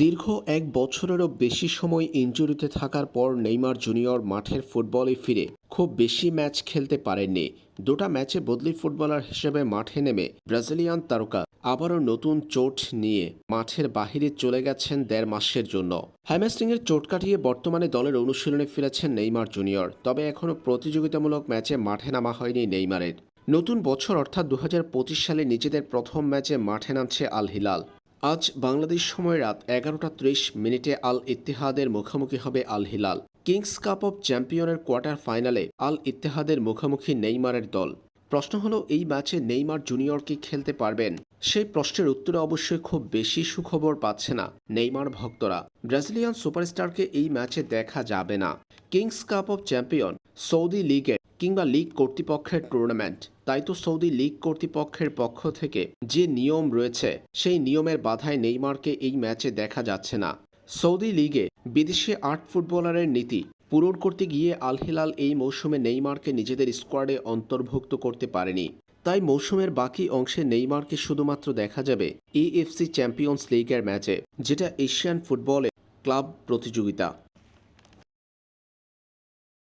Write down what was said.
দীর্ঘ এক বছরেরও বেশি সময় ইনজুরিতে থাকার পর নেইমার জুনিয়র মাঠের ফুটবলে ফিরে। খুব বেশি ম্যাচ খেলতে পারেননি। দুটা ম্যাচে বদলি ফুটবলার হিসেবে মাঠে নেমে ব্রাজিলিয়ান তারকা আবারও নতুন চোট নিয়ে মাঠের বাহিরে চলে গেছেন দেড় মাসের জন্য। হ্যামস্ট্রিংয়ের চোট কাটিয়ে বর্তমানে দলের অনুশীলনে ফিরেছেন নেইমার জুনিয়র, তবে এখনও প্রতিযোগিতামূলক ম্যাচে মাঠে নামা হয়নি নেইমারের। নতুন বছর অর্থাৎ দু হাজার পঁচিশ সালে নিজেদের প্রথম ম্যাচে মাঠে নামছে আল হিলাল আজ বাংলাদেশ সময় রাত এগারোটা ত্রিশ মিনিটে আল ইত্তেহাদের মুখোমুখি হবে Al Hilal. Kings Cup of চ্যাম্পিয়নের quarter ফাইনালে আল ইত্তেহাদের মুখোমুখি নেইমারের দল। প্রশ্ন হলো, এই ম্যাচে নেইমার জুনিয়র কি খেলতে পারবেন? সেই প্রশ্নের উত্তরে অবশ্যই খুব বেশি সুখবর পাচ্ছে না নেইমার ভক্তরা। ব্রাজিলিয়ান সুপারস্টারকে এই ম্যাচে দেখা যাবে না। Kings Cup of champion Saudi লিগের কিংবা লিগ কর্তৃপক্ষের টুর্নামেন্ট তাই তো সৌদি লিগ কর্তৃপক্ষের পক্ষ থেকে যে নিয়ম রয়েছে, সেই নিয়মের বাধায় নেইমারকে এই ম্যাচে দেখা যাচ্ছে না। সৌদি লিগে বিদেশি আট ফুটবলারের নীতি পূরণ করতে গিয়ে আল হিলাল এই মৌসুমে নেইমারকে নিজেদের স্কোয়াডে অন্তর্ভুক্ত করতে পারেনি। তাই মৌসুমের বাকি অংশে নেইমারকে শুধুমাত্র দেখা যাবে এএফসি চ্যাম্পিয়ন্স লিগের ম্যাচে, যেটা এশিয়ান ফুটবলে ক্লাব প্রতিযোগিতা।